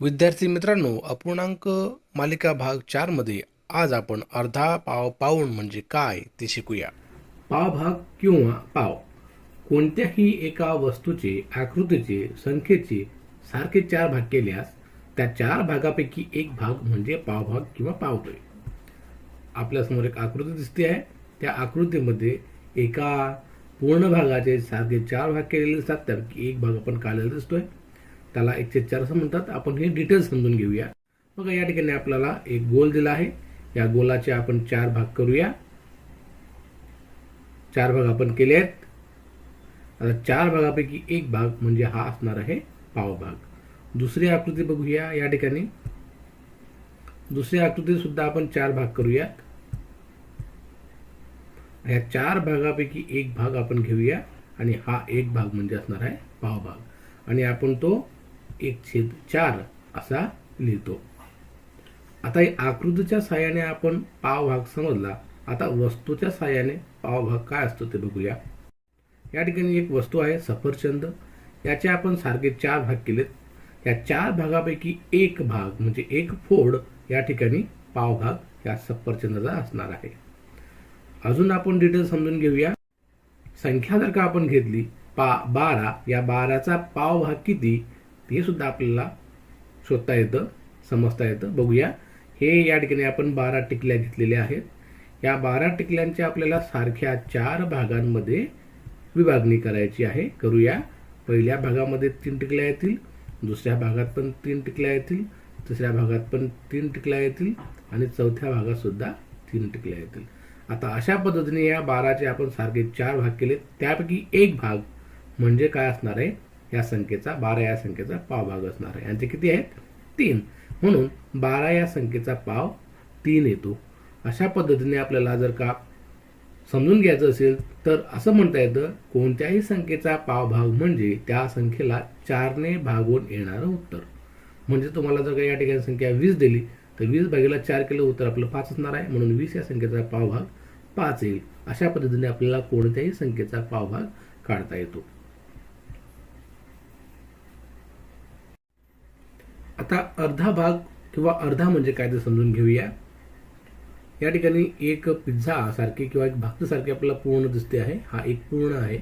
विद्यार्थी मित्रांनो अपूर्णांक मालिका भाग चारमध्ये आज आपण अर्धा पाव पाऊण म्हणजे काय ते शिकूया. पाव भाग किंवा पाव. कोणत्याही एका वस्तूचे आकृतीचे संख्येचे सारखे चार भाग केल्यास त्या चार भागापैकी एक भाग म्हणजे पावभाग किंवा पावतोय आपल्यासमोर एक आकृती दिसते आहे. त्या आकृतीमध्ये एका पूर्ण भागाचे सारखे चार भाग केलेले असतात त्यापैकी एक भाग आपण काढलेला दिसतोय. त्याला एकशे चार असं म्हणतात. आपण हे डिटेल्स समजून घेऊया. बघा या ठिकाणी आपल्याला एक गोल दिला आहे. या गोलाचे आपण चार भाग करूया. चार भाग आपण केले आहेत. आता चार भागापैकी एक भाग म्हणजे हा असणार आहे पाव भाग. दुसरी आकृती बघूया या ठिकाणी. दुसऱ्या आकृतीत सुद्धा आपण चार भाग करूयात. या चार भागापैकी एक भाग आपण घेऊया आणि हा एक भाग म्हणजे असणार आहे पाव भाग. आणि आपण तो एक छेद चार असा लिहितो. आता या आकृतीच्या साहाय्याने आपण पाव भाग समजला. आता वस्तूच्या साहाय्याने पाव भाग काय असतो ते बघूया. या ठिकाणी एक वस्तू आहे सफरचंद. याचे आपण सारखे चार भाग केलेत. या चार भागापैकी एक भाग म्हणजे एक फोड या ठिकाणी पाव भाग या सफरचंदाचा असणार आहे. अजून आपण डिटेल समजून घेऊया. संख्या जर का आपण घेतली पा बारा या बाराचा पाव भाग किती? ते सुद्धा आपल्याला शोधता येतं समजता येतं. बघूया. हे या ठिकाणी आपण बारा टिकल्या घेतलेल्या आहेत. या बारा टिकल्यांच्या आपल्याला सारख्या चार भागांमध्ये विभागणी करायची आहे. करूया. पहिल्या भागामध्ये तीन टिकल्या येतील. दुसऱ्या भागात पण तीन टिकल्या येतील. तिसऱ्या भागात पण तीन टिकल्या येतील. आणि चौथ्या भागातसुद्धा तीन टिकल्या येतील. आता अशा पद्धतीने या बाराचे आपण सारखे चार भाग केले त्यापैकी एक भाग म्हणजे काय असणार आहे? या संख्येचा बारा या संख्येचा पाव भाग असणार आहे. यांचे किती आहेत? तीन. म्हणून बारा या संख्येचा पाव तीन येतो. अशा पद्धतीने आपल्याला जर का समजून घ्यायचं असेल तर असं म्हणता येतं कोणत्याही संख्येचा पाव भाग म्हणजे त्या संख्येला चारने भागून येणारं उत्तर. म्हणजे तुम्हाला जर का या ठिकाणी संख्या वीस दिली तर वीस भागेला चार केलं उत्तर आपलं पाच असणार आहे. म्हणून वीस या संख्येचा पाव भाग पाच येईल. अशा पद्धतीने आपल्याला कोणत्याही संख्येचा पाव भाग काढता येतो. आता अर्धा भाग किंवा अर्धा म्हणजे काय ते समजून घेऊया. या ठिकाणी एक पिझ्झा सारखी किंवा एक भाकरीसारखी आपल्याला पूर्ण दिसते आहे. हा एक पूर्ण आहे.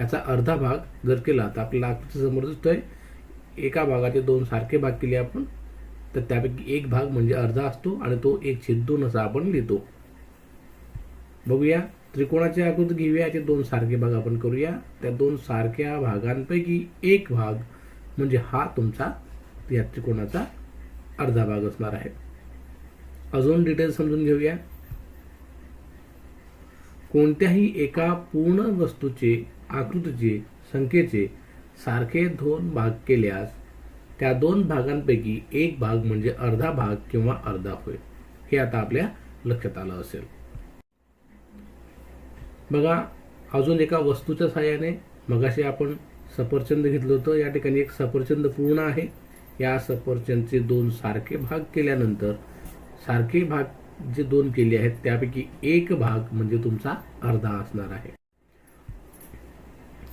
याचा अर्धा भाग जर केला तर आपल्याला आकृती समोर दिसतोय. एका भागाचे दोन सारखे भाग केले आपण तर त्यापैकी एक भाग म्हणजे अर्धा असतो आणि तो एक छेद दोन असा आपण लिहितो. बघूया. त्रिकोणाची आकृती घेऊया. याचे दोन सारखे भाग आपण करूया. त्या दोन सारख्या भागांपैकी एक भाग म्हणजे हा तुमचा या त्रिकोणाचा अर्धा भाग असणार आहे. अजून डिटेल समजून घेऊया. कोणत्याही एका पूर्ण वस्तूचे आकृतीचे संख्येचे सारखे दोन भाग केल्यास त्या दोन भागांपैकी एक भाग म्हणजे अर्धा भाग किंवा अर्धा होय. हे आता आपल्या लक्षात आलं असेल. बघा अजून एका वस्तूच्या सहाय्याने मगाशी आपण सफरचंद घेतलं होतं. या ठिकाणी एक सफरचंद पूर्ण आहे. या सफरचंदचे दोन सारखे भाग केल्यानंतर सारखे भाग जे दोन केले आहेत त्यापैकी एक भाग म्हणजे तुमचा अर्धा असणार आहे.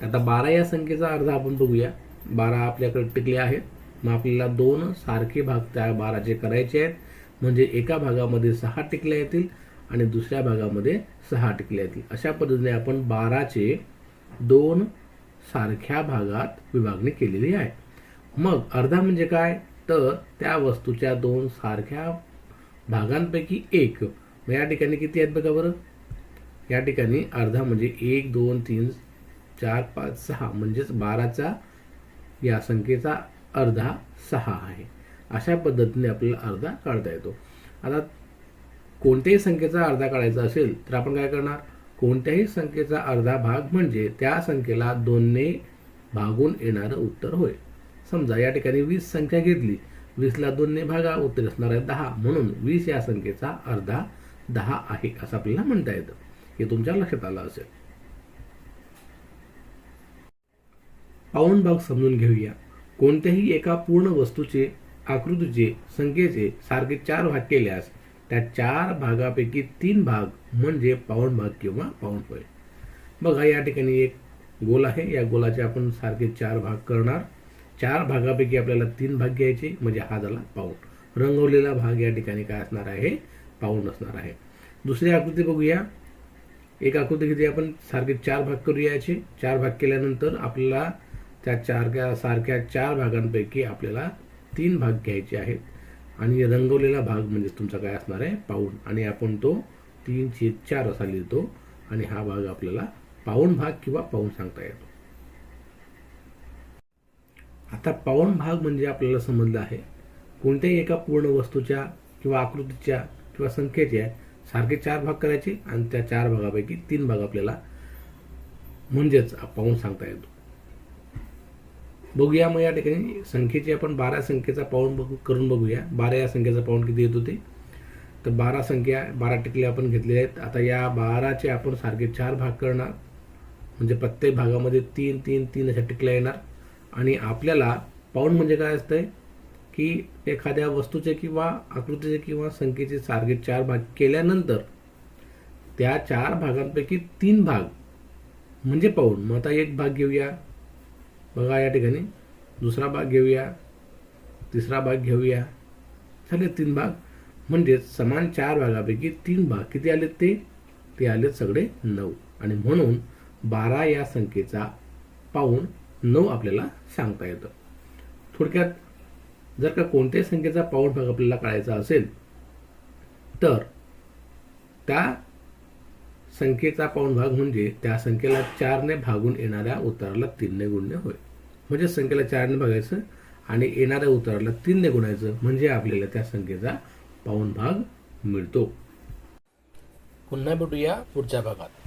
आता बारा या संख्येचा अर्धा आपण बघूया. बारा आपल्याकडे टिकले आहेत. मग आपल्याला दोन सारखे भाग त्या बाराचे करायचे आहेत. म्हणजे एका भागामध्ये सहा टिकल्या येतील आणि दुसऱ्या भागामध्ये सहा टिकल्या येतील. अशा पद्धतीने आपण बाराचे दोन सारख्या भागात विभागणी केलेली आहे. मग अर्धा म्हणजे काय? तर त्या वस्तूच्या दोन सारख्या भागांपैकी एक. मग या ठिकाणी किती आहेत बघा बरं? या ठिकाणी अर्धा म्हणजे एक दोन तीन चार पाच सहा. म्हणजेच बाराचा या संख्येचा अर्धा सहा आहे. अशा पद्धतीने आपल्याला अर्धा काढता येतो. आता कोणत्याही संख्येचा अर्धा काढायचा असेल तर आपण काय करणार? कोणत्याही संख्येचा अर्धा भाग म्हणजे त्या संख्येला दोनने भागून येणारं उत्तर होय. समजा या ठिकाणी वीस संख्या घेतली वीसला दोनने भागा उत्तर असणार आहे दहा. म्हणून वीस या संख्येचा अर्धा दहा आहे असं आपल्याला म्हणता येतं. हे तुमच्या लक्षात आलं असेल. पाऊण भाग समजून घेऊया. कोणत्याही एका पूर्ण वस्तूचे आकृतीचे संख्येचे सारखे चार भाग केल्यास त्या चार भागापैकी तीन भाग म्हणजे पाऊण भाग किंवा पाऊण होय. बघा या ठिकाणी एक गोल आहे. या गोलाचे आपण सारखे चार भाग करणार. चार भागापैकी आपल्याला तीन भाग घ्यायचे म्हणजे हा झाला पाऊण रंगवलेला भाग या ठिकाणी काय असणार आहे? पाऊण असणार आहे. दुसरी आकृती बघूया. एक आकृती किती आपण. सारखे चार भाग करूया याचे. चार भाग केल्यानंतर आपल्याला त्या चार सारख्या चार भागांपैकी आपल्याला तीन भाग घ्यायचे आहेत. आणि रंगवलेला भाग म्हणजे तुमचा काय असणार आहे? पाऊण आणि आपण तो तीन छेद चार असा लिहितो. आणि हा भाग आपल्याला पाऊण भाग किंवा पाऊण सांगता येतो. आता पाऊण भाग म्हणजे आपल्याला समजलं आहे. कोणत्याही एका पूर्ण वस्तूच्या किंवा आकृतीच्या किंवा संख्येच्या सारखे चार भाग करायचे आणि त्या चार भागापैकी तीन भाग आपल्याला म्हणजेच पाऊण सांगता येतो. बघूया मग या ठिकाणी संख्येची आपण बारा संख्येचा पाऊण बघू करून बघूया. बारा या संख्येचा पाऊण किती येत होते? तर बारा संख्या बारा टिकले आपण घेतलेले आहेत. आता या बाराचे आपण सारखे चार भाग करणार. म्हणजे प्रत्येक भागामध्ये तीन तीन तीन अशा टिकल्या येणार. आणि आपल्याला पाऊंड म्हणजे काय असतंय? की एखाद्या वस्तूचे किंवा आकृतीचे किंवा संख्येचे सारखे चार भाग केल्यानंतर त्या चार भागांपैकी तीन भाग म्हणजे पाऊंड मग आता एक भाग घेऊया. बघा या ठिकाणी. दुसरा भाग घेऊया. तिसरा भाग घेऊया. झाले तीन भाग. म्हणजेच समान चार भागापैकी तीन भाग. किती आले ते? ते आलेत सगळे नऊ. आणि म्हणून बारा या संख्येचा पाऊंड नऊ आपल्याला सांगता येतं. थोडक्यात जर का कोणत्याही संख्येचा पाऊण भाग आपल्याला काढायचा असेल तर त्या संख्येचा पाऊण भाग म्हणजे त्या संख्येला चारने भागून येणाऱ्या उत्तराला तीनने गुणणे होय. म्हणजे संख्येला चारने भागायचं आणि येणाऱ्या उत्तराला तीनने गुणायचं म्हणजे आपल्याला त्या संख्येचा पाऊण भाग मिळतो. पुन्हा भेटूया पुढच्या भागात.